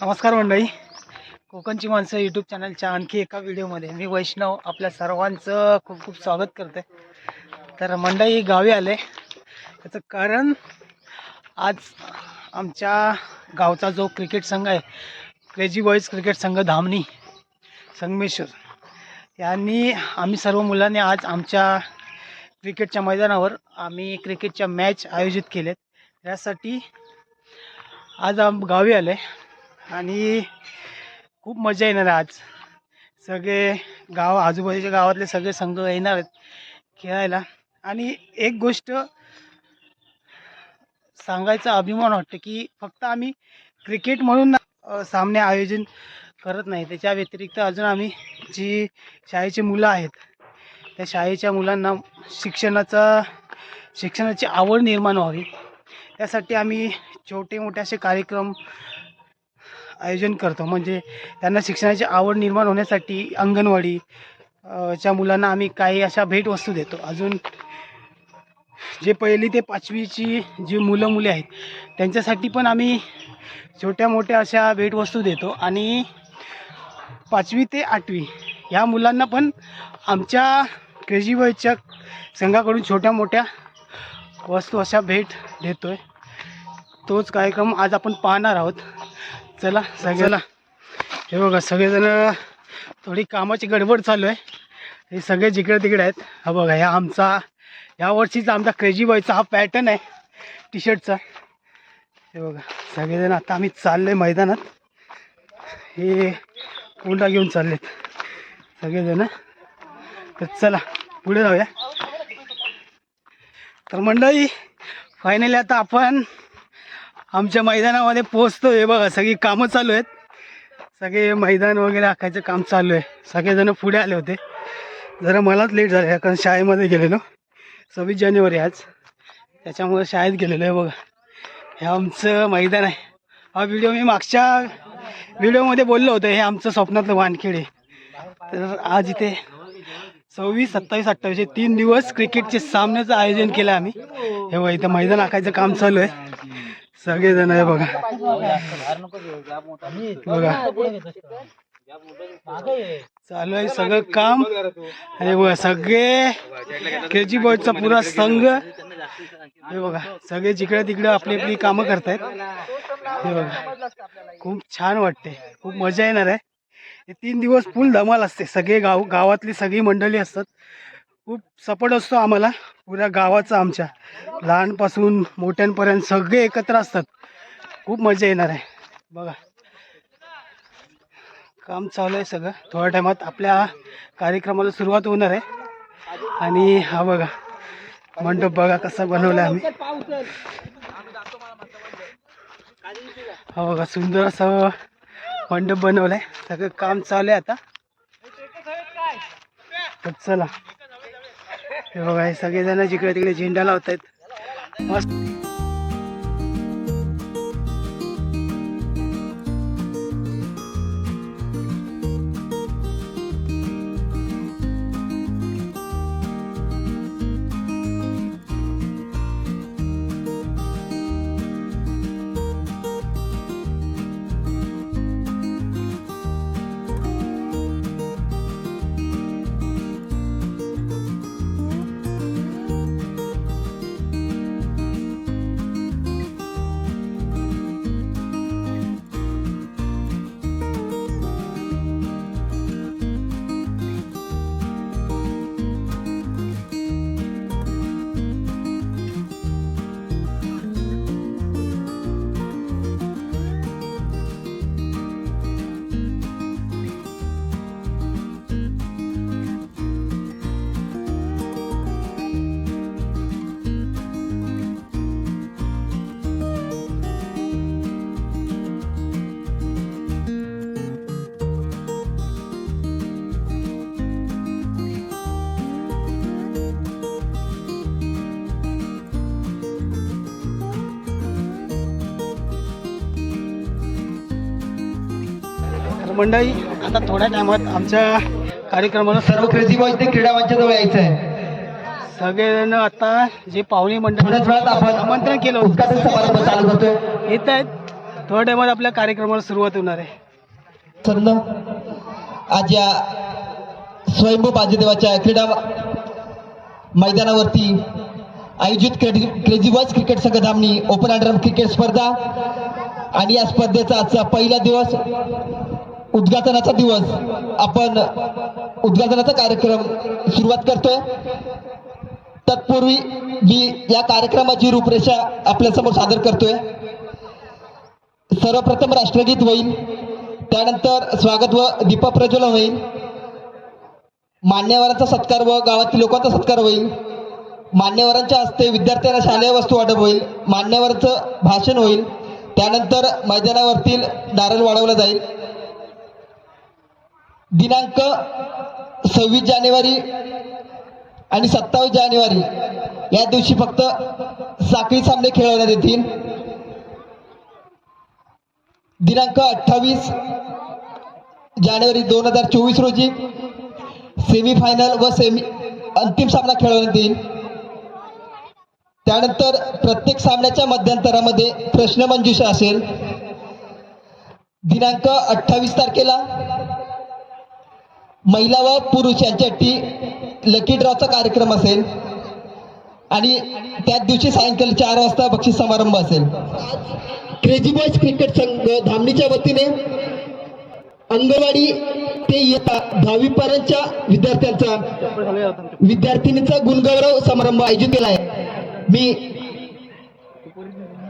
नमस्कार मंडळी. कोकणची माणसं यूट्यूब चॅनलच्या आणखी एका व्हिडिओमध्ये मी वैष्णव आपल्या सर्वांचं खूप खूप स्वागत करते. तर मंडळी गावी आले. त्याचं कारण आज आमच्या गावचा जो क्रिकेट संघ आहे क्रेजी बॉईज क्रिकेट संघ धामणी संगमेश्वर यांनी आम्ही सर्व मुलांनी आज आमच्या क्रिकेटच्या मैदानावर आम्ही क्रिकेटच्या मॅच आयोजित केलेत. यासाठी आज आम गावी आले. आणि खूप मजा येणार आज. सगळे गाव आजूबाजूच्या गावातले सगळे संघ येणार आहेत खेळायला. आणि एक गोष्ट सांगायचा अभिमान वाटतं की फक्त आम्ही क्रिकेट म्हणून सामने आयोजन करत नाही. त्याच्या व्यतिरिक्त अजून आम्ही जी शाळेची मुलं आहेत त्या शाळेच्या मुलांना शिक्षणाचा शिक्षणाची आवड निर्माण व्हावी. त्यासाठी आम्ही छोटे मोठे असे कार्यक्रम आयोजन करतो. म्हणजे त्यांना शिक्षणाची आवड निर्माण होण्यासाठी अंगणवाडी च्या मुलांना आम्ही काही अशा भेटवस्तू देतो. अजून जे पहिली ते पाचवीची जी मुलं मुली आहेत त्यांच्यासाठी पण आम्ही छोट्या मोठ्या अशा भेटवस्तू देतो. आणि पाचवी ते आठवी ह्या मुलांना पण आमच्या क्रेजी बॉयच्या संघाकडून छोट्या मोठ्या वस्तू अशा भेट देतो आहे तोच कार्यक्रम आज आपण पाहणार आहोत. चला सगळ्याला हे बघा सगळेजण थोडी कामाची गडबड चालू आहे. हे सगळे जिकडे तिकडे आहेत. हा बघा ह्या आमचा या वर्षीचा आमचा क्रेजी बॉयचा हा पॅटर्न आहे. टी शर्टचा हे बघा सगळेजण आता आम्ही चाललो आहे मैदानात. हे कोंडा घेऊन चाललेत. सगळेजण. तर चला पुढे जाऊया. तर मंडळी फायनली आता आपण आमच्या मैदानामध्ये पोचतो आहे बघा सगळी कामं चालू आहेत. सगळे मैदान वगैरे आखायचं काम चालू आहे. सगळेजण पुढे आले होते. जरा मलाच लेट झालं कारण शाळेमध्ये गेलेलो. सव्वीस जानेवारी आज. त्याच्यामुळे शाळेत गेलेलो आहे बघा. हे आमचं मैदान आहे. हा व्हिडिओ मी मागच्या व्हिडिओमध्ये बोललो होतो. हे आमचं स्वप्नातलं वानखेड आहे. तर आज इथे सव्वीस सत्तावीस अठ्ठावीस हे तीन दिवस क्रिकेटचे सामन्याचं आयोजन केलं आम्ही. हे बघा इथं मैदान आखायचं काम चालू आहे. सगळेजण आहे बघा. बघा. चालू आहे सगळं काम. आणि बघा सगळे के जी बॉयचा पुरा संघ. हे बघा सगळे जिकडे तिकडे आपली आपली कामं करतायत. हे बघा खूप छान वाटते खूप मजा येणार आहे. हे तीन दिवस फुल धमाल असते. सगळे गाव गावातली सगळी मंडळी असतात. खूप सपोर्ट असतो आम्हाला पुऱ्या गावाचा आमच्या. लहानपासून मोठ्यांपर्यंत सगळे एकत्र असतात. खूप मजा येणार आहे. बघा. काम चालू आहे सगळं. थोड्या टायमात आपल्या कार्यक्रमाला सुरुवात होणार आहे. आणि हा बघा मंडप बघा कसा बनवला आम्ही. हा बघा सुंदर असं मंडप बनवलाय. सगळं काम चालू आहे आता. तर चला. हे बघा हे सगळेजण जिकडे तिकडे झेंडा लावत आहेत मस्त. मंडळी आता थोड्या टायमात आमच्या कार्यक्रमाला सर्व क्रेझी बॉयज ते क्रीडा मंचाजवळ यायचं आहे सगळेजण आता जे पाहुणे मंडळ आपण आमंत्रण केलं उद्घाटन समारंभ चालू करतोय. येत आहेत. थोड्या टायमात आपल्या कार्यक्रमाला सुरुवात होणार आहे. आज या स्वयंभू बाजीदेवाच्या क्रीडा मैदानावरती आयोजित क्रेझी बॉयज क्रिकेट संघ धामणी ओपन अंडर क्रिकेट स्पर्धा आणि या स्पर्धेचा आजचा पहिला दिवस. उद्घाटनाचा दिवस आपण उद्घाटनाचा कार्यक्रम सुरुवात करतोय. तत्पूर्वी मी या कार्यक्रमाची रूपरेषा आपल्यासमोर सादर करतोय. सर्वप्रथम राष्ट्रगीत होईल. त्यानंतर स्वागत व दीपप्रज्वलन होईल. मान्यवरांचा सत्कार व गावातील लोकांचा सत्कार होईल. मान्यवरांच्या हस्ते विद्यार्थ्यांना शालेय वस्तू वाटप होईल. मान्यवरांचं भाषण होईल. त्यानंतर मैदानावरतील नारळ वाढवला जाईल. दिनांक सव्वीस जानेवारी आणि सत्तावीस जानेवारी. या दिवशी फक्त साखळी सामने खेळवण्यात येतील दिनांक अठ्ठावीस जानेवारी दोन हजार चोवीस रोजी सेमीफायनल व सेमी अंतिम सामना खेळवण्यात येईल त्यानंतर प्रत्येक सामन्याच्या मध्यंतरामध्ये प्रश्नमंजुषा असेल. दिनांक अठ्ठावीस तारखेला महिला व पुरुष यांच्यासाठी लकी ड्रॉचा कार्यक्रम असेल आणि त्याच दिवशी सायंकाळी चार वाजता बक्षीस समारंभ असेल क्रेझी बॉयज क्रिकेट संघ धामणीच्या वतीने अंगणवाडी ते येता दहावी पर्यंतच्या विद्यार्थ्यांचा विद्यार्थिनीचा गुणगौरव समारंभ आयोजित केला आहे मी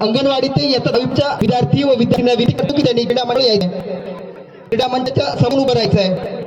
अंगणवाडी ते येता दहावीच्या विद्यार्थी व विद्यार्थ्यांना विनंती करतो की त्यांनी क्रीडा मंडळ यायचं क्रीडा मंडळाच्या समोर उभं राहायचं आहे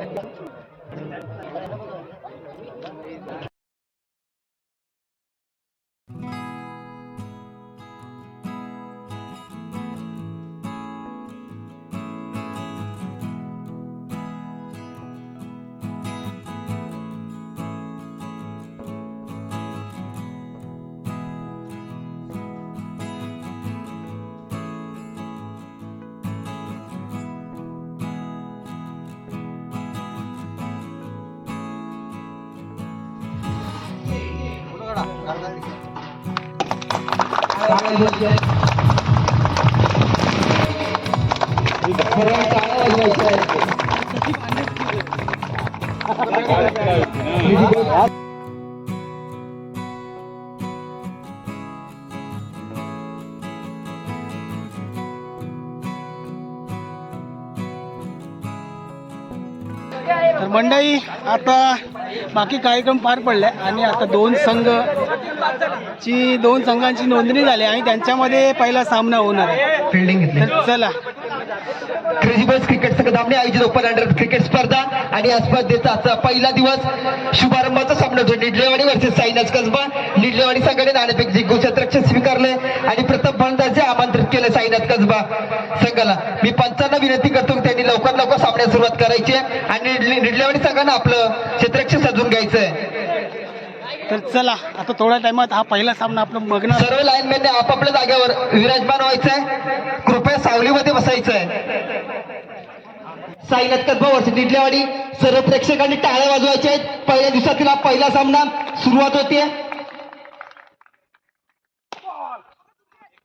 तर आता बाकी कार्यक्रम पार पडले आणि आता दोन संघ ची दोन संघांची नोंदणी झाली आणि त्यांच्यामध्ये पहिला सामना होणार आहे. तर चला. क्रेझी बॉयज क्रिकेट संघ आयोजित ओपन अंडर क्रिकेट स्पर्धा आणि या स्पर्धेचा आजचा पहिला दिवस शुभारंभाचा सामना होतो निडलेवाडी वर्सेस साईनाज कसबा. निडलेवाडी संघाने नाणेफेक जिंकून क्षेत्ररक्षण स्वीकारले आणि प्रथम फलंदाजे आमंत्रित केले साईनाथ कसबा संघाला. मी पंचांना विनंती करतो की त्यांनी लवकर लवकर सामन्यास सुरुवात करायची आहे आणि निडले- निडलेवाडी संघानं आपलं क्षेत्ररक्षण सजून घ्यायचं आहे तर चला आता थोड्या टाइमात हा पहिला सामना आपलं मग्न सर्व लाईनमॅनने आपापल्या जागेवर विराजमान व्हायचंय. कृपया सावलीमध्ये बसायचंय. आहे साईनाथ वर्ष सर्व प्रेक्षकांनी टाळ्या वाजवायच्या आहेत. पहिल्या दिवसातील हा पहिला सामना सुरुवात होते.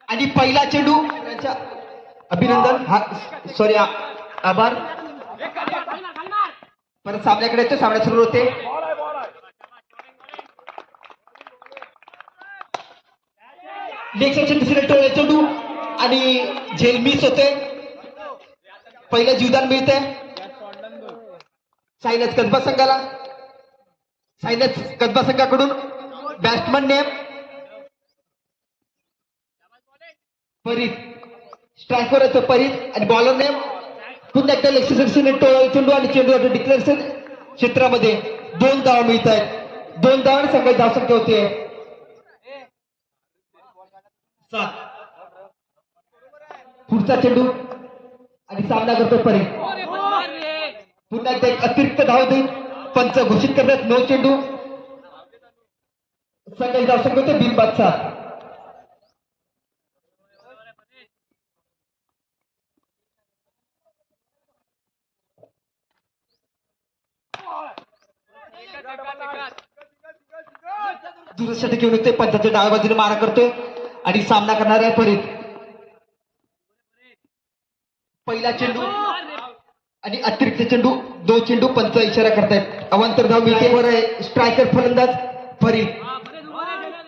आणि पहिला चेंडू अभिनंदन हा सॉरी आभार. परत सामन्याकडे सामना सुरू होते. नेक्स्ट दुसरे टोळे चेंडू आणि झेल मिस होते. पहिलं जीवदान मिळते साईनाथ कसबा संघाला. साईनाथ कसबा संघाकडून बॅट्समन नेम. परीत स्ट्रायकर येतो परीत आणि बॉलर नेम. पुन्हा एकदा लेक्सेक्शन टोळे चेंडू आणि चेंडू डिक्लेरेशन क्षेत्रामध्ये दोन धावा मिळत आहेत दोन धावा आणि संघाची धावसंख्या होते. सात. पुढचा चेंडू. आणि सामना करतो परी. पुन्हा एकदा एक अतिरिक्त धाव देऊन पंच घोषित करतात. नो चेंडू. संघाची धावसंख्या होते बिनबाद सात दुसऱ्या घेऊन येते पंचाच्या डाव्या बाजूने मारा करतोय. आणि सामना करणार आहे परीत पहिला चेंडू आणि अतिरिक्त चेंडू दोन चेंडू पंच इशारा करतायत. अवांतर धाव मिळते आहे. स्ट्रायकर फलंदाज फरीद.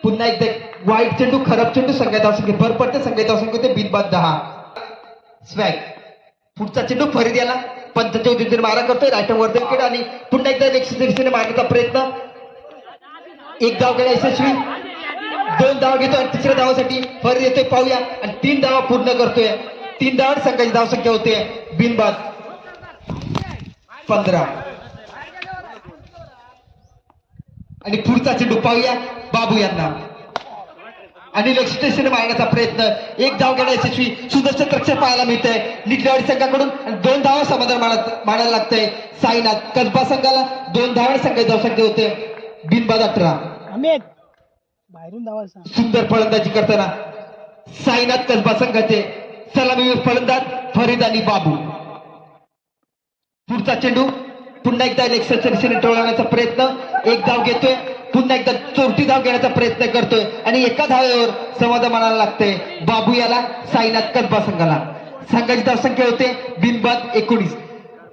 पुन्हा एकदा वाईट चेंडू खराब चेंडू संघात असंख्य भर पडते संघात असंख्य ते बिनबाद दहा. स्वॅग पुढचा चेंडू फरीद याला. पंचाच्या उद्योजन मारा करतोय. रायटर वरती विकेट आणि पुन्हा एकदा एकशे मारण्याचा प्रयत्न. एक धाव गेला यशस्वी. दोन धाव घेतो आणि तिसऱ्या धावासाठी फरीद येतोय पाहूया. आणि तीन धावा पूर्ण करतोय. तीन धावांवर संघाची धावसंख्या होते. बिनबाद. पंधरा. आणि पुढचा चेंडू पाहूया. बाबू यांना. आणि लक्ष स्टेशन मारण्याचा प्रयत्न. एक धाव घेण्या यशस्वी सुदर्शन रक्षण पाहायला मिळतंय. निटलेवाडी संघाकडून आणि दोन धावा समाधान मानत मानायला लागतंय. साईनाथ कसबा संघाला दोन धावा संघाची धावसंख्या होते. बिनबाद अठरा. बाहेरून धावा सांग. सुंदर फलंदाजी करताना साईनाथ कसबा संघाचे सलामीवीर फलंदाज फरीद आणि बाबू. पुढचा चेंडू पुन्हा एकदा इलेक्शनच्या दिशेने टोळवण्याचा प्रयत्न एक धाव घेतोय पुन्हा एकदा चोरटी धाव घेण्याचा प्रयत्न करतोय आणि एका धावेवर समाधान मानायला लागतंय बाबू याला साईनाथ कसबा संघाला. संघाची धावसंख्या होते बिनबाद एकोणीस.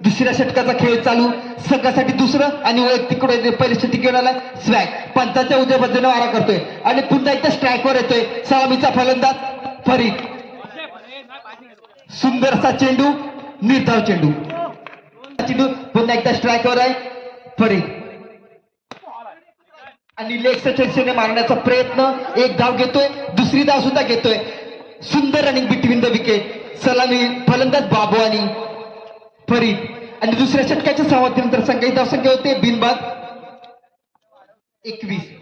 दुसऱ्या षटकाचा खेळ चालू. संघासाठी दुसरं आणि वैयक्तिक परिस्थिती घेऊन आला स्वॅग पंचाच्या उद्या बाजूने वारा करतोय. आणि पुन्हा एकदा स्ट्राईकवर येतोय. सलामीचा फलंदाज फरीद. सुंदरसा चेंडू निर्धाव चेंडू. चेंडू पुन्हा एकदा स्ट्राईकवर आहे. फरीद. आणि लेग चर्चेने मारण्याचा प्रयत्न. एक धाव घेतोय दुसरी धाव सुद्धा घेतोय. सुंदर रनिंग बिटवीन द विकेट सलामी फलंदाज बाबू आणि फरीद आणि दुसऱ्या षटकाच्या सहावातीनंतर संघाची धावसंख्या होते. बिनबाद एकवीस.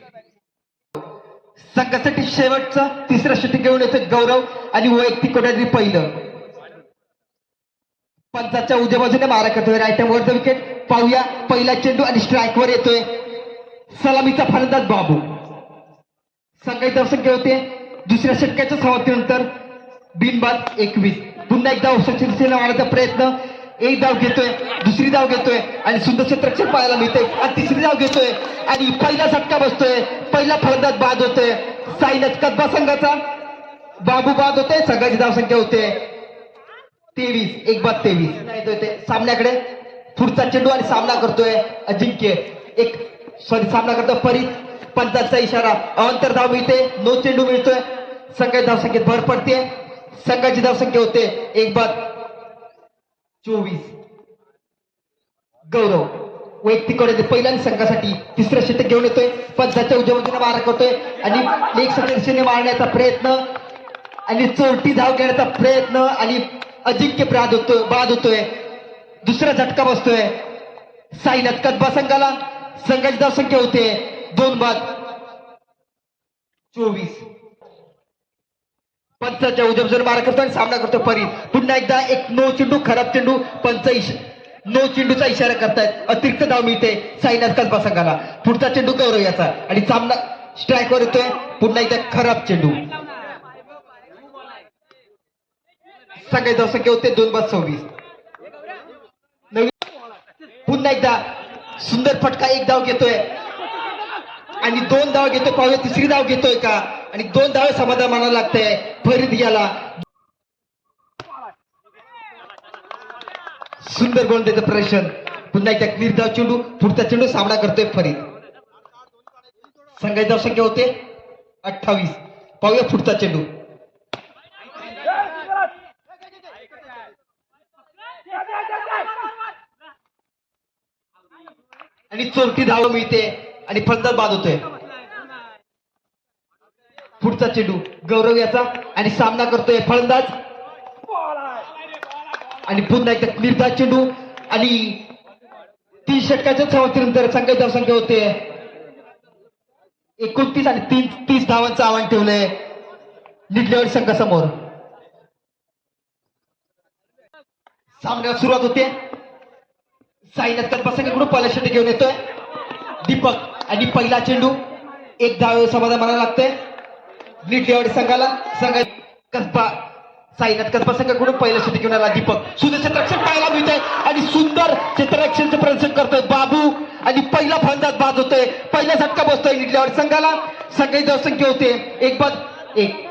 संघासाठी शेवटचा तिसरा षटक घेऊन येतोय गौरव आणि वैयक्तिक कोट्यातील पहिलं. पंचाच्या उद्या बाजूने मारा करतोय राईट वर विकेट पाहूया पहिला चेंडू आणि स्ट्राईक वर येतोय. सलामीचा फलंदाज बाबू. संघाची धावसंख्या होते. दुसऱ्या षटकाच्या समाप्तीनंतर बिनबाद एकवीस. पुन्हा एकदा औषध दिशेने मारण्याचा प्रयत्न. एक धाव घेतोय दुसरी धाव घेतोय आणि सुंदर क्षेत्रक्षण पाहायला मिळते आणि तिसरी धाव घेतोय आणि पहिला झटका बसतोय पहिला फलंदाज बाद होतोय. साईनाथ कदबा संघाचा. बाबू बाद होते संघाची धावसंख्या होते तेवीस एक बाद तेवीस. येतोय ते सामन्याकडे पुढचा चेंडू आणि सामना करतोय अजिंक्य. एक सॉरी सामना करतो फरीद. पंचांचा इशारा अवंतर धाव मिळते नो चेंडू मिळतोय. संघाची धावसंख्येत भर पडते. संघाची धावसंख्या होते एक बाद चोवीस. गौरव वैयक्तिक पहिल्या संघासाठी तिसरं षटक घेऊन येतोय. पंचाच्या उजव्या बाजूने मारा करतोय. आणि एक सदस्याने मारण्याचा प्रयत्न आणि चोरटी धाव घेण्याचा प्रयत्न आणि अजिंक्य बाद होतोय बाद होतोय. दुसरा झटका बसतोय. साईनाथ कदबा संघाला संघाची धावसंख्या होते. दोन बाद. चोवीस. पंचाच्या उद्या मारा करतो आणि सामना करतो परी पुन्हा एकदा एक नो चेंडू खराब चेंडू पंच नो चेंडूचा इशारा करतायत. अतिरिक्त धाव मिळते साईनाथ कसबा संघाला. पुढचा चेंडू गौरव याचा. आणि सामना स्ट्राईकवर येतोय. पुन्हा एकदा खराब चेंडू. संघाची धावसंख्या होते दोन बाद सव्वीस. नवीन पुन्हा एकदा सुंदर फटका. एक धाव घेतोय. आणि दोन धाव घेतोय. पाहूया तिसरी धाव घेतोय का? आणि दोन धाव समाधान मानायला लागतंय. फरीद याला. सुंदर गोलंदाज प्रदर्शन. पुन्हा एकदा निर्धाव चेंडू पुढचा चेंडू सामना करतोय फरीद. संघाची धावसंख्या होते अठ्ठावीस. पाहूया पुढचा चेंडू. आणि चोरटी धाव मिळते आणि फलंदाज बाद होतोय. पुढचा चेंडू गौरव याचा आणि सामना करतोय फलंदाज. आणि पुन्हा एकदा निर्धार चेंडू आणि तीन षटकाच्या समाप्तीनंतर संघाची धावसंख्या होते. एकोणतीस आणि तीन तीस धावांचं आव्हान ठेवलंय निडलेवाडी संघासमोर. सामन्याला सुरुवात होते. साईनाथ कल्पासंघाकडून पहिला षटक घेऊन येतोय. दीपक आणि पहिला चेंडू. एक धाव समाधान मानायला लागतंय. निडलेवाडी संघाला संघ कसबा साईनाथ कसबा संघाकडून पहिलं षटक घेऊन आला दीपक. सुंदर क्षेत्ररक्षण पाहायला मिळतंय आणि सुंदर क्षेत्ररक्षणचं प्रदर्शन करतोय बाबू. आणि पहिला फलंदाज बाद होतोय. पहिला झटका बसतोय निडलेवाडी संघाला. सगळी धावसंख्या होते. एक बाद एक.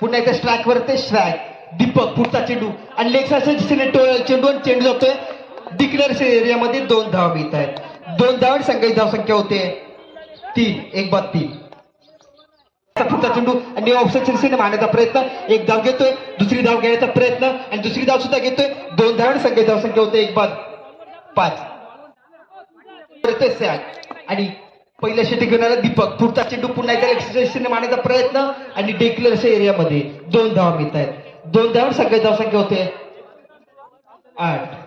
पुन्हा एकदा स्ट्राईकवर ते स्ट्रॅक दीपक पुढचा चेंडू. आणि लेग दिशेने टोळ चेंडू आणि चेंडू जातोय. डिक्लेअर एरियामध्ये दोन धाव मिळत आहेत दोन धाव आणि संघाची धावसंख्या होते. तीन. एक बाद तीन. पुढचा चेंडू आणि ऑफसाईड दिशेने मारण्याचा प्रयत्न. एक धाव घेतोय दुसरी धाव घेण्याचा प्रयत्न आणि दुसरी धाव सुद्धा घेतोय. दोन धाव संख्या धाव संख्या होते एक बाद पाच. आणि पहिल्या शेटी घेणारा दीपक पुढचा चेंडू पुन्हा एकदा एक्सप्रेशनने मारण्याचा प्रयत्न आणि डेक्लरच्या एरियामध्ये दोन धावा मिळत आहेत. दोन धावा संख्या धाव संख्या होते आठ.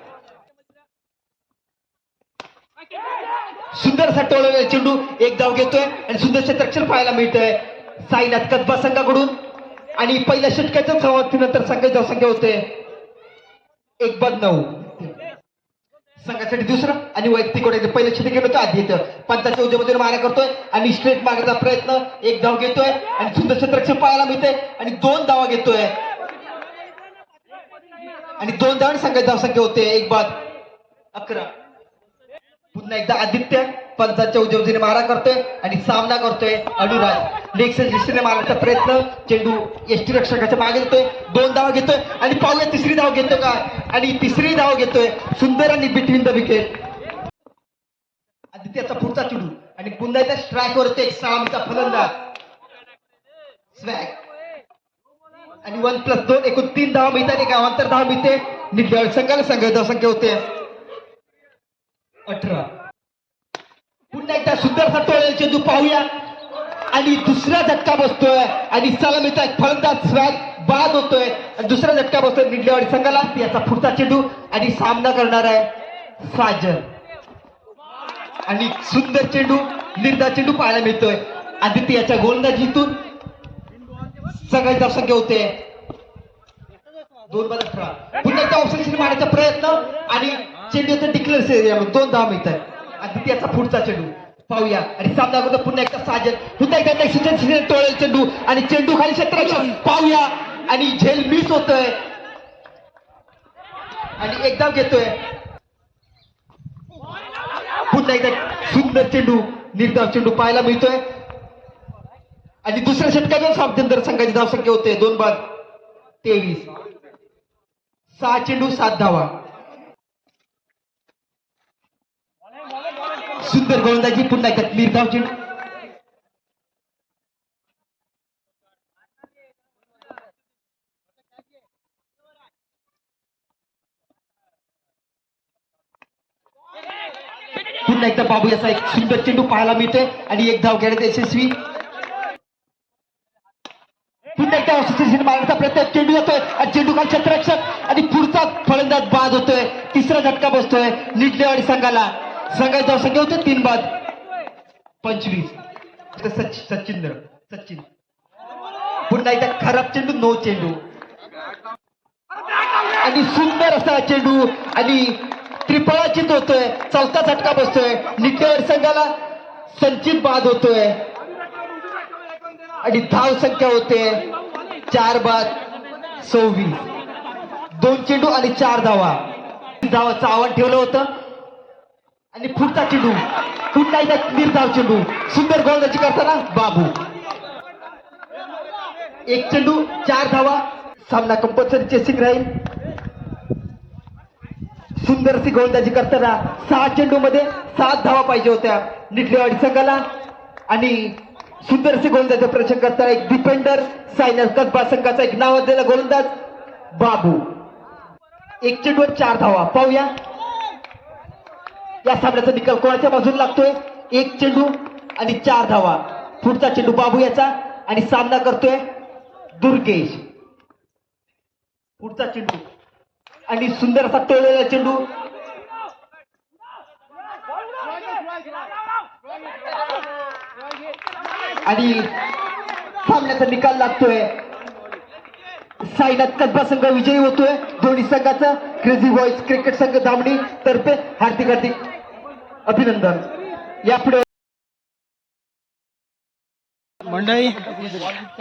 सुंदर असा चेंडू एक धाव घेतोय आणि सुंदर क्षेत्रक्षण पाहायला मिळतंय. साईनाथ कसबा संघाकडून आणि पहिल्या षटकाच्या समाप्तीनंतर संघाच्या संख्या होते. एक बाद नऊ. संघासाठी दुसरं आणि वैयक्तिक कोणाचे पहिले क्षेत्र गेलो होतं आधी येतं पंचाच्या उद्योगामध्ये मारा करतोय आणि स्ट्रेट मारण्याचा प्रयत्न. एक धाव घेतोय आणि सुंदर क्षेत्रक्षण पाहायला मिळतोय आणि दोन धावा घेतोय. आणि दोन धाव आणि संघाची धावसंख्या होते. एक बाद अकरा. पुन्हा एकदा आदित्य. पंचाच्या उजवतीने मारा करतोय आणि सामना करतोय अनुराग लेग दिशेने मारण्याचा प्रयत्न. चेंडू एसटी रक्षकाच्या मागे येतोय. दोन धाव घेतोय. आणि पाहूया तिसरी धाव घेतोय का? आणि तिसरी धाव घेतोय. सुंदर आणि बिटवीन द विकेट आदित्याचा पुढचा चेंडू. आणि पुन्हा त्या स्ट्राईक वर एक सलामीचा फलंदाज स्वॅग आणि वन प्लस दोन एकूण तीन धाव मिळतात. आणि गावांतर धाव मिळते. आणि संघाला संघ धावसंख्या होते. अठरा. पुन्हा एकदा सुंदर टोळेल चेंडू पाहूया. आणि दुसरा झटका बसतोय. आणि सलामीचा एक फलंदाज बाद होतोय. आणि दुसरा झटका बसतोय निडलेवाडी संघाला. याचा पुढचा चेंडू आणि सामना करणार आहे साजन. आणि सुंदर चेंडू निर्धा चेंडू पाहायला मिळतोय. आदित्य याच्या गोलंदाजीतून सगळ्यात जास्त संख्या होते. दोन पुन्हा एकदा ऑप्शन मारण्याचा प्रयत्न. आणि चेंडूचं डिक्लेअर दोन धाव मिळत आहे आदित्याचा पुढचा चेंडू. पाहूया. आणि सामना करतो पुन्हा एकदा साजन. पुन्हा एकदा नेक्स्ट टोळेल चेंडू आणि चेंडू खाली क्षेत्राच्या पाहूया. आणि झेल मिस होतोय. आणि एकदा घेतोय. पुन्हा एकदा सुंदर चेंडू निर्धाव चेंडू पाहायला मिळतोय. आणि दुसऱ्या षटकाच्या सामतेंदर संघाची धावसंख्या होते. दोन बाद तेवीस. सहा चेंडू सात धावा. सुंदर गोलंदाजी पुन्हा एकदा मिरगाव चेंडू पुन्हा एकदा बाबू याचा एक सुंदर चेंडू पाहायला मिळतोय आणि एक धाव घेण्यात यशस्वी. पुन्हा एकदा ऑस्ट्रेलियन मारण्याचा प्रयत्न चेंडू जातोय आणि चेंडू काल क्षेत्ररक्षक आणि पुढचा फलंदाज बाद होतोय. तिसरा झटका बसतोय निडलेवाडी संघाला. सांगायचं असं संख्या होते तीन बाद. पंचवीस. आता सचिन सचिन. पुन्हा एकदा खराब चेंडू नो चेंडू. आणि सुंदर असा चेंडू आणि त्रिफळाचित होतोय चौथा झटका बसतोय. निटेवाडी संघाला संचित बाद होतोय. आणि धाव संख्या होते चार बाद सव्वीस. दोन चेंडू आणि चार धावा. धावाचं आव्हान ठेवलं होतं. आणि पुढचा चेंडू. पुन्हा एकदा निर्धाव चेंडू. सुंदर गोलंदाजी करताना बाबू. एक चेंडू चार धावा. सामना कंपल्सरी चेसिंग राहील. सुंदर सी गोलंदाजी करताना सहा चेंडू मध्ये सात धावा पाहिजे होत्या निटलेवाडी संघाला. आणि सुंदरशी गोलंदाजी प्रदर्शन करताना एक डिफेंडर सायनस कसबा संघाचा एक नाव गोलंदाज बाबू. एक चेंडू चार धावा. पाहूया. या सामन्याचा निकाल कोणाच्या बाजूला लागतोय? एक चेंडू आणि चार धावा. पुढचा चेंडू बाबू याचा आणि सामना करतोय दुर्गेश. पुढचा चेंडू आणि सुंदर असा टोळलेला चेंडू. आणि सामन्याचा निकाल लागतोय. साईनाथ कसबा संघ विजयी होतोय. दोन्ही संघाचा क्रेझी बॉईज क्रिकेट संघ धामणी तर्फे हार्दिक हार्दिक अभिनंदन. यापुढे मंडळी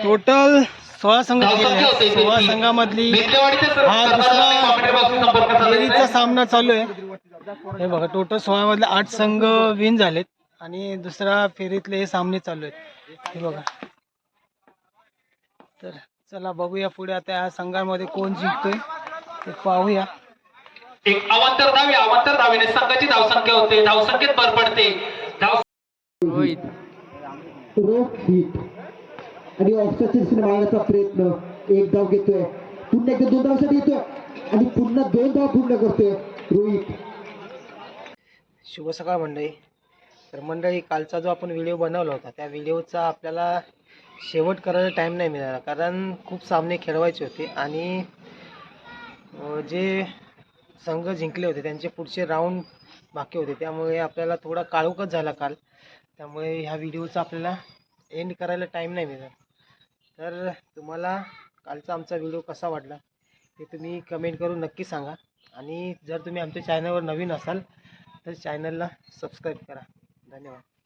टोटल सोळा संघ. सोळा संघामधली हा दुसरा फेरीचा सामना चालू आहे. हे बघा टोटल सोळा मधले आठ संघ विन झालेत आणि दुसरा फेरीतले हे सामने चालू आहेत. हे बघा. तर चला बघूया पुढे आता या संघामध्ये कोण जिंकतोय. ते पाहूया. एक अवांतर धावे अवांतर धावेने संघाची धावसंख्या होते धावसंख्येत भर पडते. धाव आणि ऑफसाईड मारण्याचा प्रयत्न. एक धाव घेतोय. पुन्हा एकदा दोन धावसाठी येतोय. आणि पुन्हा दोन धाव पूर्ण करतोय रोहित. शुभ सकाळ मंडळी. तर मंडळी कालचा जो आपण व्हिडिओ बनवला होता त्या व्हिडिओचा आपल्याला शेवट करायला टाईम नाही मिळाला. कारण खूप सामने खेळवायचे होते आणि जे संघ जिंकले होते. त्यांचे पुढचे राऊंड बाकी होते. त्यामुळे आपल्याला थोडा काळोखच झाला काल. त्यामुळे ह्या व्हिडिओचा आपल्याला एंड करायला टाईम नाही मिळणार. तर तुम्हाला कालचा आमचा व्हिडिओ कसा वाटला ते तुम्ही कमेंट करून नक्की सांगा. आणि जर तुम्ही आमच्या चॅनलवर नवीन असाल तर चॅनलला सबस्क्राईब करा. धन्यवाद.